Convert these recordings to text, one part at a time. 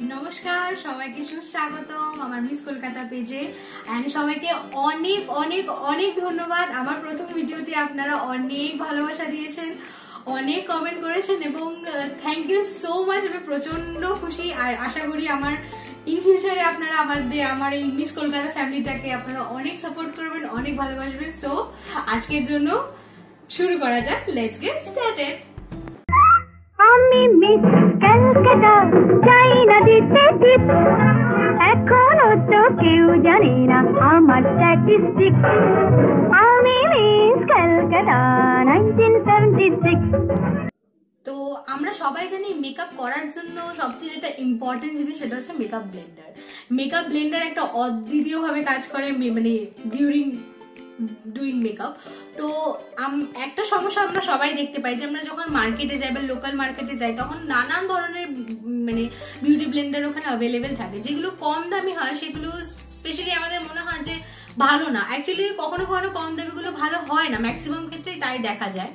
নমস্কার, সবাইকে সুস্বাগতম আমার মিস কলকাতা পেজে অ্যান্ড সবাইকে অনেক অনেক অনেক ধন্যবাদ। আমার প্রথম ভিডিওতে আপনারা অনেক ভালোবাসা দিয়েছেন, অনেক কমেন্ট করেছেন এবং থ্যাংক ইউ সো মাচ আমি প্রচণ্ড খুশি। আর আশা করি আমার ইন ফিউচারে আপনারা আমাদের আমার এই মিস কলকাতা ফ্যামিলিটাকে আপনারা অনেক সাপোর্ট করবেন, অনেক ভালোবাসবেন। সো আজকের জন্য শুরু করা যাক। লেটস গেট স্টার্টেড আমি মিস ক্যালকাটা কেউ জানে না আমার স্ট্যাটিস্টিক্স আমি Miss Calcutta nineteen seventy six তো আমরা সবাই জানি মেকআপ করার জন্য সবচেয়ে যেটা ইম্পর্টেন্ট জিনিস সেটা হচ্ছে মেকআপ ব্লেন্ডার মেকআপ ব্লেন্ডার একটা অদ্বিতীয়ভাবে কাজ করে মানে ডিউরিং ডুইং মেকআপ তো একটা সমস্যা আমরা সবাই দেখতে পাই যে আমরা যখন মার্কেটে যাই বা লোকাল মার্কেটে যাই, তখন নানান ধরনের মানে বিউটি ব্লেন্ডার ওখানে অ্যাভেলেবেল থাকে। যেগুলো কম দামি হয়, সেগুলো স্পেশালি আমাদের মনে হয় যে ভালো না। অ্যাকচুয়ালি কখনো কখনো কম দামিগুলো ভালো হয় না। ম্যাক্সিমাম ক্ষেত্রেই তাই দেখা যায়।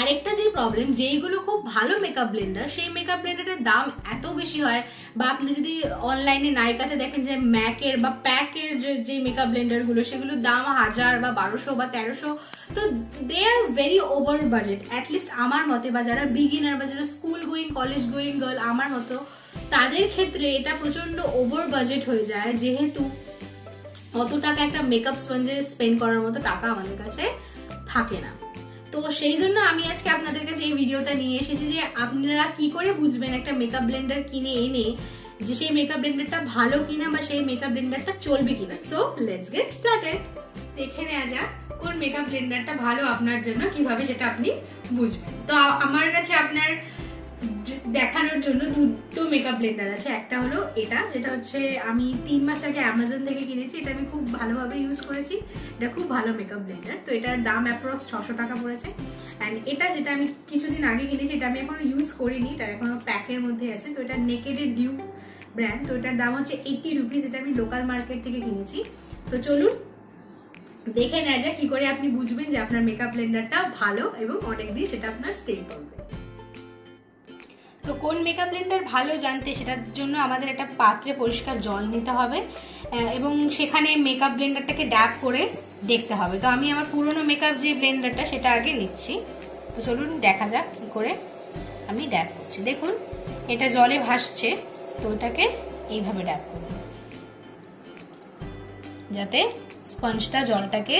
আরেকটা যে প্রবলেম যেইগুলো খুব ভালো মেকআপ ব্লেন্ডার সেই মেকআপ ব্লেন্ডারের দাম এত বেশি হয় বা আপনি যদি অনলাইনে নায়িকাতে দেখেন যে ম্যাকের বা প্যাকের যে মেকআপ ব্লেন্ডারগুলো সেগুলোর দাম হাজার বা বারোশো বা তেরোশো। তো they are very over budget at least আমার মতে বা যারা বিগিনার বা যারা school going college going girl আমার মতো তাদের ক্ষেত্রে এটা প্রচণ্ড ওভার বাজেট হয়ে যায়। যেহেতু অত টাকা একটা মেকআপ স্পঞ্জে স্পেন্ড করার মতো টাকা আমাদের কাছে থাকে না। তো সেই জন্য আমি আজকে আপনাদের কাছে এই ভিডিওটা নিয়ে এসেছি যে আপনারা কি করে বুঝবেন একটা মেকআপ ব্লেন্ডার কিনে এনে যে সেই মেকআপ ব্লেন্ডারটা ভালো কিনা বা সেই মেকআপ ব্লেন্ডারটা চলবে কিনা। সো লেটস গেট স্টার্টেড দেখে নেওয়া যাক কোন মেকআপ ব্লেন্ডারটা ভালো আপনার জন্য, কীভাবে সেটা আপনি বুঝবেন। তো আমার কাছে আপনার দেখানোর জন্য দুটো মেকআপ ব্লেন্ডার আছে। একটা হলো এটা, যেটা হচ্ছে আমি তিন মাস আগে অ্যামাজন থেকে কিনেছি, এটা আমি খুব ভালোভাবে ইউজ করেছি। এটা খুব ভালো মেকআপ ব্লেন্ডার তো এটার দাম অ্যাপ্রক্স ছশো টাকা পড়েছে। অ্যান্ড এটা যেটা আমি কিছুদিন আগে কিনেছি, এটা আমি এখনও ইউজ করিনি, এটা এখনও প্যাকের মধ্যে আছে। তো এটা নেকেডের ডিউ ব্র্যান্ড তো এটার দাম হচ্ছে এইটি রুপিস এটা আমি লোকাল মার্কেট থেকে কিনেছি। তো চলুন, দেখে নেওয়া যায় কি করে আপনি বুঝবেন যে আপনার মেকআপ ব্লেন্ডারটা ভালো এবং অনেকদিন সেটা আপনার স্টে করবে। তো কোন মেকআপ ব্লেন্ডার ভালো জানতে সেটার জন্য আমাদের একটা পাত্রে পরিষ্কার জল নিতে হবে এবং সেখানে মেকআপ ব্লেন্ডারটাকে ড্যাপ করে দেখতে হবে। তো আমি আমার পুরনো মেকআপ যে ব্লেন্ডারটা সেটা আগে নিচ্ছি। তো চলুন দেখা যাক কি করে আমি ড্যাপ করছি। দেখুন, এটা জলে ভাসছে, তো ওটাকে এইভাবে ড্যাপ করব। যাতে স্পঞ্জটা জলটাকে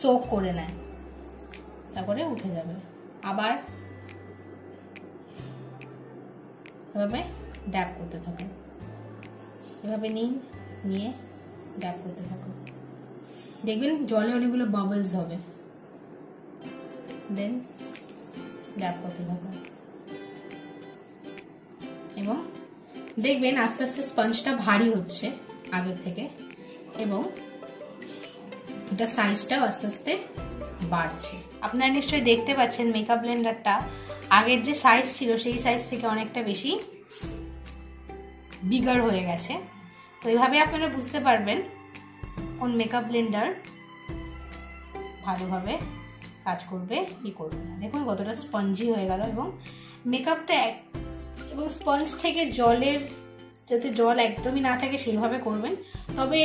সোক করে নেয়। তারপরে উঠে যাবে। আবার এভাবে ড্যাপ করতে থাকুন এভাবে নিন, নিয়ে ড্যাপ করতে থাকুন দেখবেন জলে অনেকগুলো বাবলস হবে। দেন ড্যাপ করতে থাকুন এবং দেখবেন আস্তে আস্তে স্পঞ্জটা ভারী হচ্ছে আগের থেকে। এবং এটা সাইজটাও আস্তে আস্তে বাড়ছে। আপনারা নিশ্চয়ই দেখতে পাচ্ছেন মেকআপ ব্লেন্ডারটা আগের যে সাইজ ছিল, সেই সাইজ থেকে অনেকটা বেশি বিগার হয়ে গেছে। তো এইভাবে আপনারা বুঝতে পারবেন কোন মেকআপ ব্লেন্ডার ভালোভাবে কাজ করবে কি করবে না। দেখুন কতটা স্পঞ্জি হয়ে গেল এবং মেকআপটা এক, এবং স্পঞ্জ থেকে জলের, যাতে জল একদমই না থাকে সেইভাবে করবেন। তবে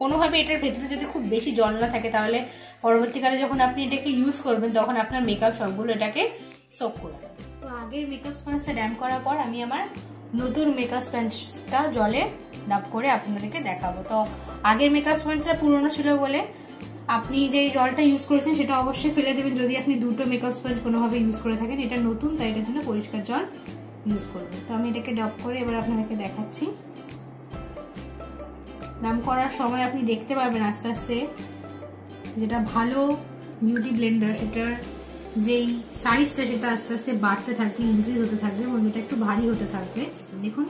কোনোভাবে এটার ভেতরে যদি খুব বেশি জল না থাকে, তাহলে পরবর্তীকালে যখন আপনি এটাকে ইউজ করবেন, তখন আপনার মেকআপ সবগুলো এটাকে সোক করে দেবে। তো আগের মেকআপ স্পঞ্জটা ড্যাম করার পর আমি আমার নতুন মেকআপ স্পঞ্জটা জলে ডাব করে আপনাদেরকে দেখাবো। তো আগের মেকআপ স্পঞ্জটা পুরনো ছিল বলে আপনি যে জলটা ইউজ করেছেন সেটা অবশ্যই ফেলে দেবেন। যদি আপনি দুটো মেকআপ স্পঞ্জ কোনোভাবে ইউজ করে থাকেন, এটা নতুন, তাই এটার জন্য পরিষ্কার জল ইউজ করবেন। তো আমি এটাকে ডাব করে এবার আপনাদেরকে দেখাচ্ছি। নাম করার সময় আপনি দেখতে পারবেন আস্তে আস্তে যেটা ভালো বিউটি ব্লেন্ডার সেটার যেই সাইজটা সেটা আস্তে আস্তে বাড়তে থাকবে ইনক্রিজ হতে থাকবে এবং এটা একটু ভারী হতে থাকবে। দেখুন,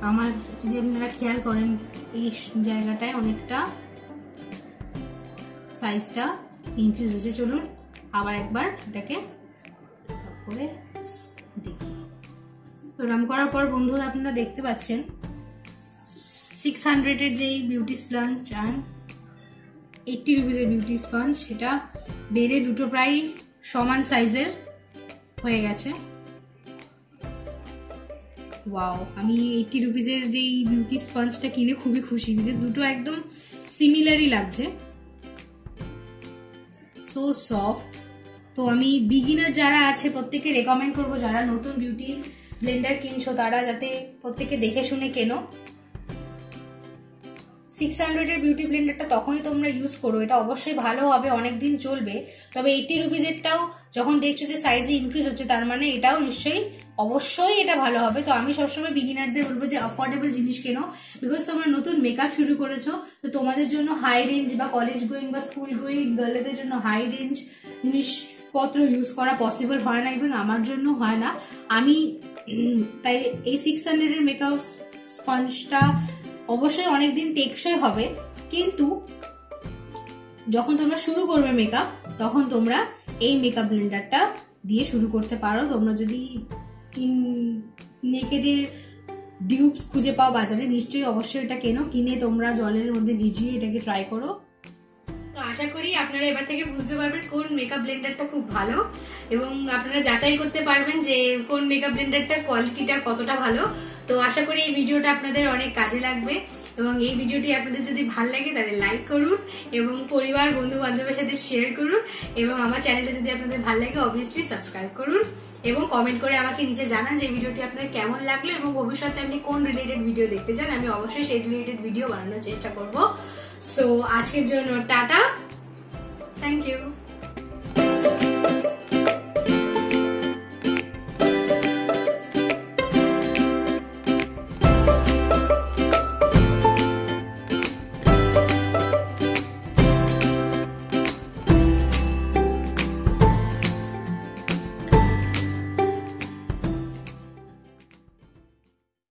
আমার যদি আপনারা খেয়াল করেন, এই জায়গাটায় অনেকটা সাইজটা ইনক্রিজ হয়েছে। চলুন আবার একবার এটাকে করে দেখি। তো রাম করার পর বন্ধুরা আপনারা দেখতে পাচ্ছেন সিক্স হান্ড্রেডের যেই বিউটি স্পঞ্জ আর এইটটি রুপিসের বিউটি স্পঞ্জ সেটা বেড়ে দুটো প্রায় সমান সাইজের হয়ে গেছে। ওয়াও, আমি এইটি রুপিজের যেই বিউটি স্পঞ্জটা কিনে খুবই খুশি। বিকজ দুটো একদম সিমিলারই লাগছে। সো সফট তো আমি বিগিনার যারা আছে প্রত্যেকে রেকমেন্ড করব, যারা নতুন বিউটি ব্লেন্ডার কিনছো, তারা যাতে প্রত্যেকে দেখে শুনে কেনো। সিক্স হান্ড্রেডের বিউটি ব্লেন্ডারটা তখনই তোমরা ইউজ করো। এটা অবশ্যই ভালো হবে অনেক দিন চলবে। তবে এইটি রুপিজেরটাও যখন দেখছ যে সাইজে ইনক্রিজ হচ্ছে, তার মানে এটাও নিশ্চয়ই, অবশ্যই এটা ভালো হবে। তো আমি সবসময় বিগিনারদের বলব যে অফোর্ডেবল জিনিস কেনো বিকজ তোমরা নতুন মেকআপ শুরু করেছ, তো তোমাদের জন্য হাই রেঞ্জ বা কলেজ গোয়িং বা স্কুল গোয়িং গার্লেদের জন্য হাই রেঞ্জ জিনিসপত্র ইউজ করা পসিবল হয় না এবং আমার জন্য হয় না। আমি তাই এই সিক্স হান্ড্রেডের মেকআপ স্পঞ্জটা অবশ্যই অনেকদিন টেকসই হবে, কিন্তু যখন তোমরা শুরু করবে মেকআপ তখন তোমরা এই মেকআপ ব্লেন্ডারটা দিয়ে শুরু করতে পারো। তোমরা যদি নেকেডের ডিউবস খুঁজে পাও বাজারে, নিশ্চয়ই অবশ্যই এটা কেনো। কিনে তোমরা জলের মধ্যে ভিজিয়ে এটাকে ট্রাই করো। তো আশা করি আপনারা এবার থেকে বুঝতে পারবেন কোন মেকআপ ব্লেন্ডারটা খুব ভালো এবং আপনারা যাচাই করতে পারবেন যে কোন মেকআপ ব্লেন্ডারটার কোয়ালিটিটা কতটা ভালো। তো আশা করি এই ভিডিওটা আপনাদের অনেক কাজে লাগবে এবং এই ভিডিওটি আপনাদের যদি ভালো লাগে তাহলে লাইক করুন এবং পরিবার বন্ধু বান্ধবের সাথে শেয়ার করুন এবং আমার চ্যানেলটা যদি আপনাদের ভালো লাগে অবভিয়াসলি সাবস্ক্রাইব করুন এবং কমেন্ট করে আমাকে নিচে জানান যে ভিডিওটি আপনার কেমন লাগল এবং ভবিষ্যতে আপনি কোন রিলেটেড ভিডিও দেখতে চান। আমি অবশ্যই সেই রিলেটেড ভিডিও বানানোর চেষ্টা করব। সো আজকের জন্য টাটা। Thank you